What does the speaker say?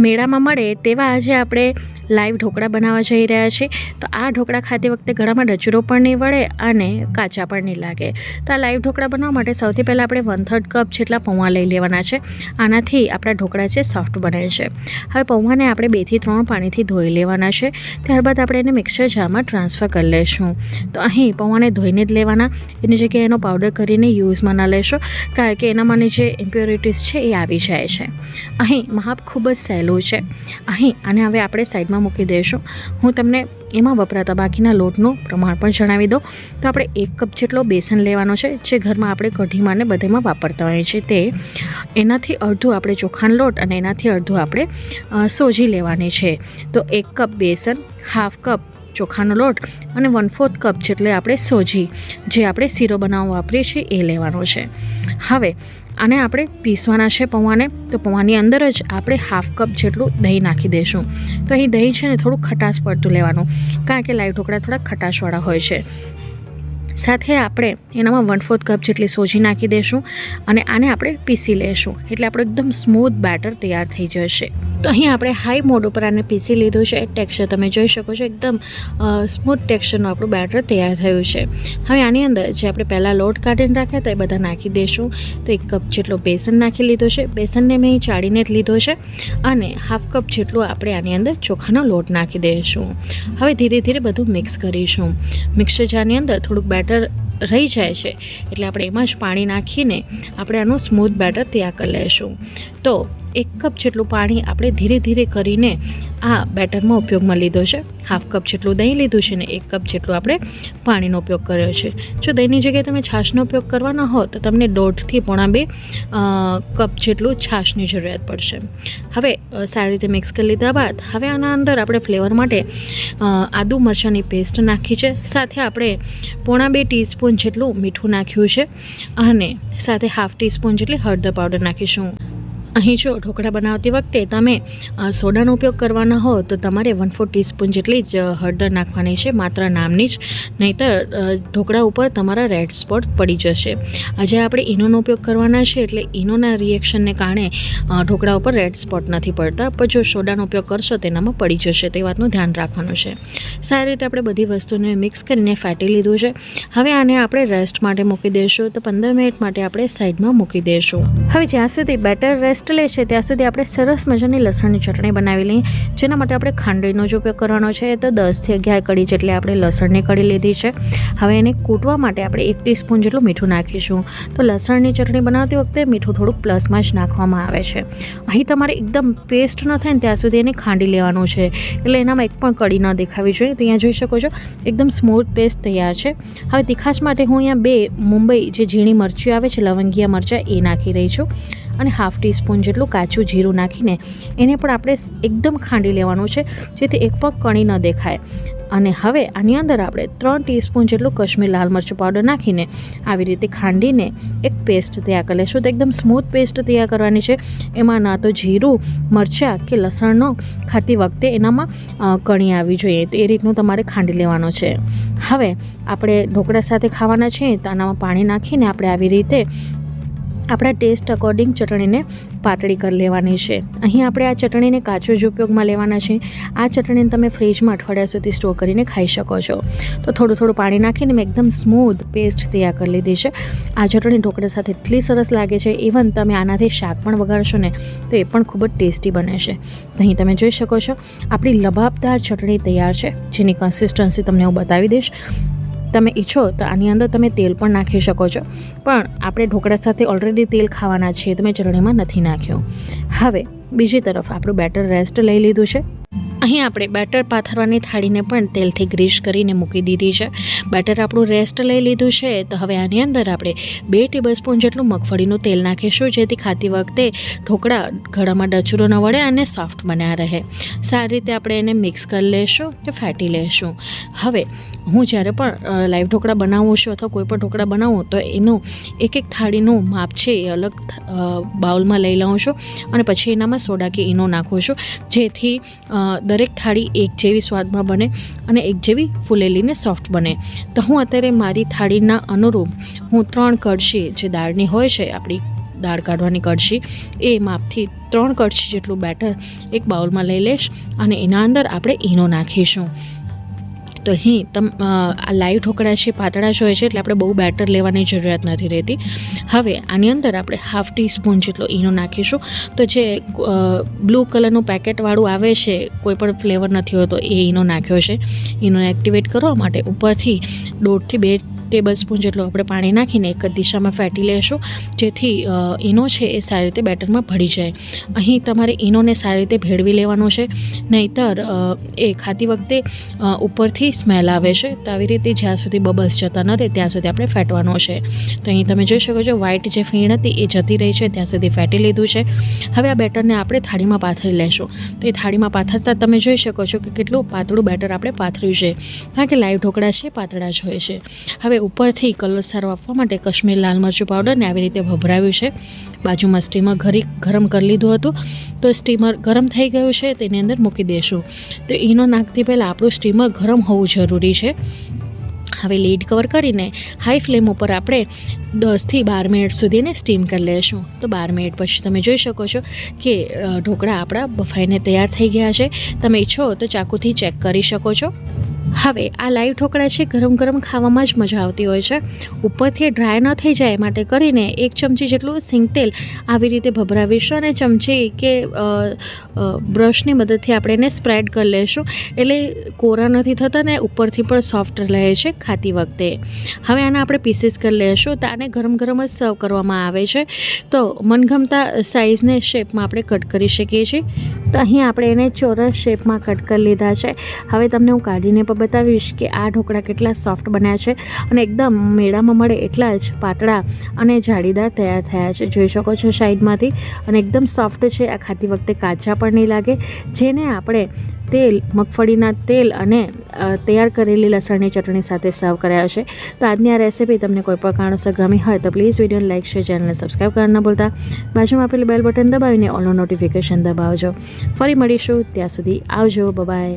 મેળામાં મળે તેવા આજે આપણે લાઈવ ઢોકળા બનાવવા જઈ રહ્યા છીએ. તો આ ઢોકળા ખાતી વખતે ગળામાં ડચરો પણ નહીં વળે અને કાચા પણ નહીં લાગે. તો આ લાઈવ ઢોકળા બનાવવા માટે સૌથી પહેલાં આપણે વન થર્ડ કપ જેટલા પૌવા લઈ લેવાના છે. આનાથી આપણા ઢોકળા છે સોફ્ટ બને છે. હવે પૌવાને આપણે બેથી ત્રણ પાણીથી ધોઈ લેવાના છે. ત્યારબાદ આપણે એને મિક્સર જારમાં ટ્રાન્સફર કરી લઈશું તો અહીં પૌવાને ધોઈને જ લેવાના. એની જગ્યાએ એનો પાવડર કરીને યુઝમાં ના લેશો. કારણ કે એનામાંની જે ઇમ્પ્યોરિટીઝ છે એ આવી જાય છે. અહીં માપ ખૂબ જ સહેલું છે. અહીં અને હવે આપણે સાઈડમાં મૂકી દઈશું. હું તમને એમાં વપરાતા બાકીના લોટનું પ્રમાણ પણ જણાવી દઉં. તો આપણે એક કપ જેટલો બેસન લેવાનો છે, જે ઘરમાં આપણે કઢીમાં ને બધેમાં વાપરતા હોઈએ છીએ. તે એનાથી અડધું આપણે ચોખાનો લોટ અને એનાથી અડધું આપણે સોજી લેવાની છે. તો એક કપ બેસન, હાફ કપ ચોખાનો લોટ અને વન ફોર્થ કપ જેટલે આપણે સોજી, જે આપણે શીરો બનાવવા વાપરીએ છીએ એ લેવાનો છે. હવે, આને આપણે પીસવાના છે પૌવાને, તો પૌવાની અંદર જ આપણે હાફ કપ જેટલું દહીં નાખી દઈશું. તો અહીં દહીં છે ને થોડું ખટાશ પડતું લેવાનું, કારણ કે લાઈવ ઢોકળા થોડા ખટાશવાળા હોય છે. સાથે આપણે એનામાં વન ફોર્થ કપ જેટલી સોજી નાખી દઈશું અને આને આપણે પીસી લઈશું. એટલે આપણો એકદમ સ્મૂથ બેટર તૈયાર થઈ જશે. તો અહીં આપણે હાઈ મોડ ઉપર આને પીસી લીધું છે. ટેક્સચર તમે જોઈ શકો છો. એકદમ સ્મૂથ ટેક્સચરનું આપણું બેટર તૈયાર થયું છે. હવે આની અંદર જે આપણે પહેલાં લોટ કાઢીને રાખ્યા હતા એ બધા નાખી દઈશું તો એક કપ જેટલો બેસન નાખી લીધો છે. બેસનને મેં ચાળીને જ લીધો છે. અને હાફ કપ જેટલું આપણે આની અંદર ચોખાનો લોટ નાખી દઈશું હવે ધીરે ધીરે બધું મિક્સ કરીશું. મિક્સર જારની અંદર થોડુંક બેટર રહી જાય છે. એટલે આપણે એમાં જ પાણી નાખીને આપણે આનું સ્મૂથ બેટર તૈયાર કરી લઈશું. તો એક કપ જેટલું પાણી આપણે ધીરે ધીરે કરીને આ બેટરમાં ઉપયોગમાં લીધો છે. હાફ કપ જેટલું દહીં લીધું છે ને એક કપ જેટલું આપણે પાણીનો ઉપયોગ કર્યો છે. જો દહીંની જગ્યાએ તમે છાશનો ઉપયોગ કરવાના હો, તો તમને દોઢથી પોણા બે કપ જેટલું છાશની જરૂરિયાત પડશે. હવે સારી રીતે મિક્સ કરી લીધા બાદ, હવે આના અંદર આપણે ફ્લેવર માટે આદુ મરચાંની પેસ્ટ નાખી છે. સાથે આપણે પોણા બે ટીસ્પૂન જેટલું મીઠું નાખ્યું છે અને સાથે હાફ ટીસ્પૂન જેટલી હળદર પાવડર નાખીશું. અહીં જો ઢોકળા બનાવતી વખતે તમે સોડાનો ઉપયોગ કરવાના હો, તો તમારે વન ફોર ટીસ્પૂન જેટલી જ હળદર નાખવાની છે, માત્ર નામની જ. નહીંતર ઢોકળા ઉપર તમારા રેડ સ્પોટ પડી જશે. આજે આપણે ઈનોનો ઉપયોગ કરવાના છે, એટલે ઈનોના રિએક્શનને કારણે ઢોકળા ઉપર રેડ સ્પોટ નથી પડતા. પણ જો સોડાનો ઉપયોગ કરશો તેનામાં પડી જશે, તે વાતનું ધ્યાન રાખવાનું છે. સારી રીતે આપણે બધી વસ્તુને મિક્સ કરીને ફેટી લીધું છે. હવે આને આપણે રેસ્ટ માટે મૂકી દઈશું તો પંદર મિનિટ માટે આપણે સાઈડમાં મૂકી દઈશું હવે જ્યાં સુધી બેટર રેસ્ટ લે છે, ત્યાં સુધી આપણે સરસ મજાની લસણની ચટણી બનાવી લઈએ, જેના માટે આપણે ખાંડીનો જ ઉપયોગ કરવાનો છે તો દસથી અગિયાર કડી જેટલી આપણે લસણની કડી લીધી છે. હવે એને કૂટવા માટે આપણે એક ટીસ્પૂન જેટલું મીઠું નાખીશું. તો લસણની ચટણી બનાવતી વખતે મીઠું થોડુંક પ્લસમાં જ નાખવામાં આવે છે. અહીં તમારે એકદમ પેસ્ટ ન થાય ને ત્યાં સુધી એને ખાંડી લેવાનું છે. એટલે એનામાં એક પણ કડી ન દેખાવી જોઈએ. તો અહીંયા જોઈ શકો છો, એકદમ સ્મૂથ પેસ્ટ તૈયાર છે. હવે તીખાશ માટે હું અહીંયા બે મુંબઈ જે ઝીણી મરચી આવે છે, લવંગિયા મરચાં, એ નાખી રહી છું. અને હાફ ટીસ્પૂન જેટલું કાચું જીરું નાખીને એને પણ આપણે એકદમ ખાંડી લેવાનું છે, જેથી એક પણ કણી ન દેખાય. અને હવે આની અંદર આપણે ત્રણ ટીસ્પૂન જેટલું કશ્મીર લાલ મરચું પાવડર નાખીને આવી રીતે ખાંડીને એક પેસ્ટ તૈયાર કરી લઈશું તો એકદમ સ્મૂથ પેસ્ટ તૈયાર કરવાની છે. એમાં ના તો જીરું, મરચાં કે લસણનો ખાતી વખતે એનામાં કણી આવી જોઈએ. તો એ રીતનું તમારે ખાંડી લેવાનો છે. હવે આપણે ઢોકળા સાથે ખાવાના છીએ તો આનામાં પાણી નાખીને આપણે આવી રીતે આપણા ટેસ્ટ અકોર્ડિંગ ચટણીને પાતળી કરી લેવાની છે. અહીં આપણે આ ચટણીને કાચો જ ઉપયોગમાં લેવાના છે. આ ચટણીને તમે ફ્રીજમાં અઠવાડિયા સુધી સ્ટોર કરીને ખાઈ શકો છો. તો થોડું થોડું પાણી નાખીને મેં એકદમ સ્મૂથ પેસ્ટ તૈયાર કરી લીધી છે. આ ચટણી ઢોકળા સાથે એટલી સરસ લાગે છે ઇવન તમે આનાથી શાક પણ વગાડશો ને, તો એ પણ ખૂબ જ ટેસ્ટી બને છે. અહીં તમે જોઈ શકો છો, આપણી લબાબદાર ચટણી તૈયાર છે, જેની કન્સિસ્ટન્સી તમને હું બતાવી દઈશ. તમે ઈચ્છો તો આની અંદર તમે તેલ પણ નાખી શકો છો. પણ આપણે ઢોકળા સાથે ઓલરેડી તેલ ખાવાના છીએ તમે ચટણીમાં નથી નાખ્યું. હવે બીજી તરફ આપણું બેટર રેસ્ટ લઈ લીધું છે. અહીં આપણે બેટર પાથરવાની થાળીને પણ તેલથી ગ્રીસ કરીને મૂકી દીધી છે. બેટર આપણું રેસ્ટ લઈ લીધું છે તો હવે આની અંદર આપણે બે ટેબલ સ્પૂન જેટલું મગફળીનું તેલ નાખીશું જેથી ખાતી વખતે ઢોકળા ઘડામાં ડચરો ન વળે અને સોફ્ટ બન્યા રહે. સારી રીતે આપણે એને મિક્સ કરી લઈશું કે ફેટી લઈશું હવે હું જ્યારે પણ લાઈવ ઢોકળા બનાવું છું અથવા કોઈ પણ ઢોકળા બનાવું તો એનું એક એક થાળીનું માપ છે એ અલગ બાઉલમાં લઈ લઉં છું અને પછી એનામાં સોડા કે ઈનો નાખું છું. જેથી અ, દરેક થાળી એક જેવી સ્વાદમાં બને અને એક જેવી ફૂલેલીને સોફ્ટ બને. તો હું અત્યારે મારી થાળીના અનુરૂપ હું ત્રણ કળશી જે દાળની હોય છે, આપણી દાળ કાઢવાની કડશી એ માપથી ત્રણ કડશી જેટલું બેટર એક બાઉલમાં લઈ લઈશ અને એના અંદર આપણે ઈનો નાખીશું. તો અહીં તમ આ લાઈવ ઢોકળા છે, પાતળા જ હોય છે, એટલે આપણે બહુ બેટર લેવાની જરૂરિયાત નથી રહેતી. હવે, આની અંદર આપણે હાફ ટી સ્પૂન જેટલો ઈનો નાખીશું. તો જે બ્લુ કલરનું પેકેટવાળું આવે છે, કોઈ પણ ફ્લેવર નથી હોતો, એ ઈનો નાખ્યો છે. ઈનોને એક્ટિવેટ કરવા માટે ઉપરથી દોઢથી બે ટેબલ સ્પૂન જેટલું આપણે પાણી નાખીને એક જ દિશામાં ફેટી લેશું. જેથી ઈનો છે એ સારી રીતે બેટરમાં ભળી જાય. અહીં તમારે ઈનોને સારી રીતે ભેળવી લેવાનો છે. નહીંતર એ ખાતી વખતે ઉપરથી સ્મેલ આવે છે. તો આવી રીતે જ્યાં સુધી બબલ્સ જતા ન રહે, ત્યાં સુધી આપણે ફેટવાનો છે. તો અહીં તમે જોઈ શકો છો, વ્હાઈટ જે ફીણ હતી એ જતી રહી છે, ત્યાં સુધી ફેટી લીધું છે. હવે આ બેટરને આપણે થાળીમાં પાથરી લેશું. તો એ થાળીમાં પાથરતા તમે જોઈ શકો છો કે કેટલું પાતળું બેટર આપણે પાથર્યું છે. કારણ કે લાઈવ ઢોકળા છે, પાતળા જ હોય છે. હવે ઉપરથી કલર સારો આપવા માટે કશ્મીર લાલ મરચું પાવડરને આવી રીતે ભભરાવ્યું છે. બાજુમાં સ્ટીમર ઘરી ગરમ કરી લીધું હતું. તો સ્ટીમર ગરમ થઈ ગયું છે, તેની અંદર મૂકી દઈશું તો એનો નાખતી પહેલાં આપણું સ્ટીમર ગરમ હોવું જરૂરી છે. હવે લીડ કવર કરીને હાઈ ફ્લેમ ઉપર આપણે દસથી બાર મિનિટ સુધીને સ્ટીમ કરી લઈશું તો બાર મિનિટ પછી તમે જોઈ શકો છો કે ઢોકળા આપણા બફાઈને તૈયાર થઈ ગયા છે. તમે ઈચ્છો તો ચાકુથી ચેક કરી શકો છો. હવે આ લાઈવ ઢોકળા છે ગરમ ગરમ ખાવામાં જ મજા આવતી હોય છે. ઉપરથી ડ્રાય ન થઈ જાય માટે કરીને એક ચમચી જેટલું સિંગ તેલ આવી રીતે ભભરાવીશું અને ચમચી કે બ્રશની મદદથી આપણે એને સ્પ્રેડ કરી લઈશું એટલે કોરા નથી થતા ને ઉપરથી પણ સોફ્ટ રહે છે ખાતી વખતે. હવે આના આપણે પીસીસ કરી લઈશું તો આને ગરમ ગરમ જ સર્વ કરવામાં આવે છે. તો મનગમતા સાઇઝને શેપમાં આપણે કટ કરી શકીએ છીએ. તો અહીં આપણે એને ચોરસ શેપમાં કટ કરી લીધા છે. હવે તમને હું કાઢીને પણ બતાવીશ કે આ ઢોકળા કેટલા સોફ્ટ બન્યા છે અને એકદમ મેળામાં મળે એટલા જ પાતળા અને જાળીદાર તૈયાર થયા છે. જોઈ શકો છો સાઈડમાંથી. અને એકદમ સોફ્ટ છે. આ ખાતી વખતે કાચા પણ નહીં લાગે. જેને આપણે તેલ, મગફળીના તેલ અને તૈયાર કરેલી લસણની ચટણી સાથે સર્વ કર્યા છે તો આજની આ રેસીપી તમને કોઈ પણ કારણોસર ગમી હોય તો પ્લીઝ વિડીયોને લાઇક શેર, ચેનલને સબસ્ક્રાઈબ કરવા ન ભૂલતા. બાજુમાં આપેલું બેલ બટન દબાવીને ઓલનો નોટિફિકેશન દબાવજો. ફરી મળીશું ત્યાં સુધી આવજો બબાય